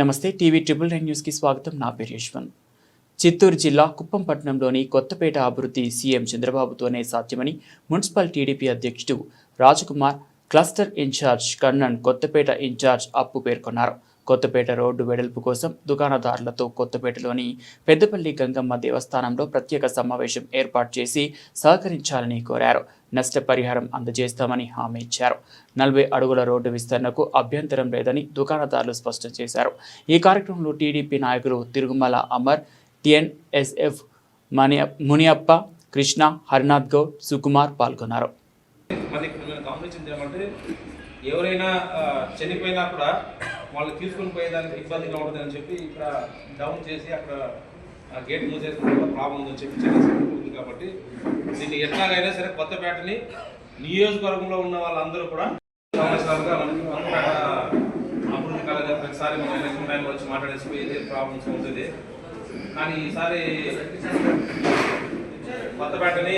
నమస్తే TV triple nine న్యూస్కి స్వాగతం. నా పేరు యశ్వంత్. చిత్తూరు జిల్లా కుప్పంపట్నంలోని కొత్తపేట అభివృద్ధి సీఎం చంద్రబాబుతోనే సాధ్యమని మున్సిపల్ టీడీపీ అధ్యక్షుడు Rajkumar cluster incharge Kannan Kothapeta incharge Appu పేర్కొన్నారు. కొత్తపేట రోడ్డు వెడల్పు కోసం దుకాణదారులతో కొత్తపేటలోని పెద్దపల్లి గంగమ్మ దేవస్థానంలో ప్రత్యేక సమావేశం ఏర్పాటు చేసి సహకరించాలని కోరారు. నష్టపరిహారం అందజేస్తామని హామీ ఇచ్చారు. నలభై అడుగుల రోడ్డు విస్తరణకు అభ్యంతరం లేదని దుకాణదారులు స్పష్టం చేశారు. ఈ కార్యక్రమంలో టీడీపీ నాయకులు తిరుగుమల అమర్ టిఎన్ఎస్ఎఫ్ మణి మునియప్ప కృష్ణ హరినాథ్ గౌడ్ సుకుమార్ పాల్గొన్నారు. ఎవరైనా చనిపోయినా కూడా వాళ్ళు తీసుకుని పోయేదానికి ఇబ్బందిగా ఉంటుందని చెప్పి ఇక్కడ డౌన్ చేసి అక్కడ ఆ గేట్ మూసేసుకుంటే కూడా ప్రాబ్లం ఉందని చెప్పి చాలా కాబట్టి దీన్ని ఎట్లాగైనా సరే కొత్తపేటని నియోజకవర్గంలో ఉన్న వాళ్ళందరూ కూడా సంవత్సరాలుగా అభివృద్ధి కలగా ప్రతిసారి మనం ఎలక్షన్ టైంలో వచ్చి మాట్లాడేసి ఏదే ప్రాబ్లమ్స్ ఉంటుంది కానీ ఈసారి కొత్తపేటని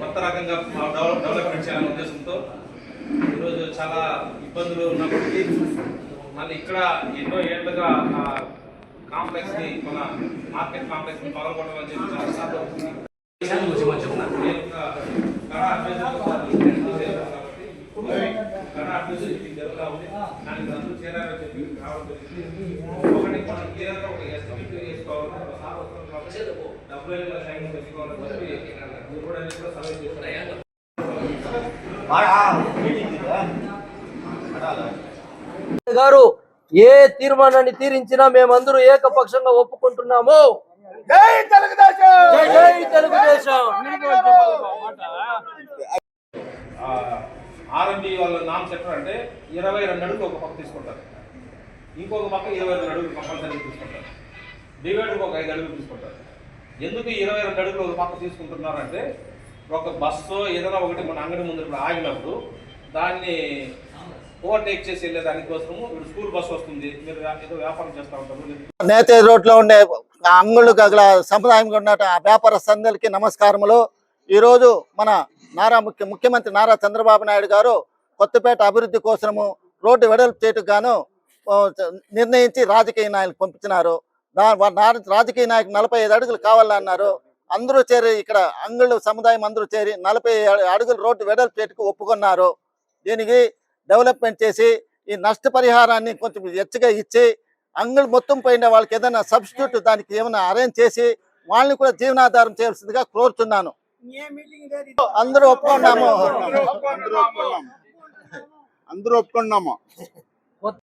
కొత్త రకంగా డెవలప్ డెవలప్మెంట్ చేయాలనే ఉద్దేశంతో ఈరోజు చాలా ఇబ్బందులు ఉన్నప్పటికీ మళ్ళీ ఇక్కడ ఎన్నో ఏళ్ళుగా కాంప్లెక్స్ని మన మార్కెట్ కాంప్లెక్స్ని పగలగొట్టాలని చెప్పి చాలా సార్లు ఒకటి మనం క్లియర్గా ఒక ఎస్టిమేట్ వేసుకోవాలి. ఒక సార్ వస్తున్నారు కాబట్టి డబ్బులు ఎలా సైన్ తెచ్చుకోవాలని చెప్పి మీరు కూడా అన్ని కూడా సర్వే చేస్తున్నారు గారు ఏ తీర్మానాన్ని తీరించినా మేమందరూ ఏకపక్షంగా ఒప్పుకుంటున్నాము. జై తెలుగుదేశం! జై జై తెలుగుదేశం ఆర్ఎండి వాళ్ళ నామ్స్ ఎట్లా అంటే ఇరవై రెండు అడుగులు ఒక పక్క తీసుకుంటారు. ఇంకొక పక్క ఇరవై రెండు అడుగులు కంపల్సరీ తీసుకుంటారు. డివైడర్కి ఒక ఐదు అడుగులు తీసుకుంటారు. ఎందుకు ఇరవై రెండు అడుగులు ఒక పక్క తీసుకుంటున్నారంటే ఒక బస్సు ఏదైనా ఒకటి మన అంగడి ముందు ఆగినప్పుడు దాన్ని ఓవర్టేక్ చేసి వెళ్ళే దానికోసము ఇప్పుడు స్కూల్ బస్ వస్తుంది. మీరు ఏదో వ్యాపారం చేస్తూ ఉంటారు. నేతే రోడ్లో ఉండే అంగుళ్ళు గగల సముదాయంగా ఉన్న వ్యాపార సంఘాలకి నమస్కారములు. ఈరోజు మన నారా ముఖ్య ముఖ్యమంత్రి నారా చంద్రబాబు నాయుడు గారు కొత్తపేట అభివృద్ధి కోసము రోడ్డు వెడల్పు చేయటకు గాను నిర్ణయించి రాజకీయ నాయకులు పంపించినారు. రాజకీయ నాయకులు నలభై ఐదు అడుగులు కావాలన్నారు అందరూ చేరి ఇక్కడ అంగుళ్ళు సముదాయం అందరూ చేరి నలభై అడుగులు రోడ్డు వెడల్పు చేయటకు ఒప్పుకున్నారు. దీనికి డెవలప్మెంట్ చేసి ఈ నష్టపరిహారాన్ని కొంచెం ఎచ్చగా ఇచ్చి అంగులు మొత్తం పోయిన వాళ్ళకి ఏదైనా సబ్స్టిట్యూట్ దానికి ఏమైనా అరేంజ్ చేసి వాళ్ళని కూడా జీవనాధారం చేయాల్సిందిగా కోరుతున్నాను అందరూ అందరూ ఒప్పుకున్నాము? అందరూ ఒప్పుకున్నాము?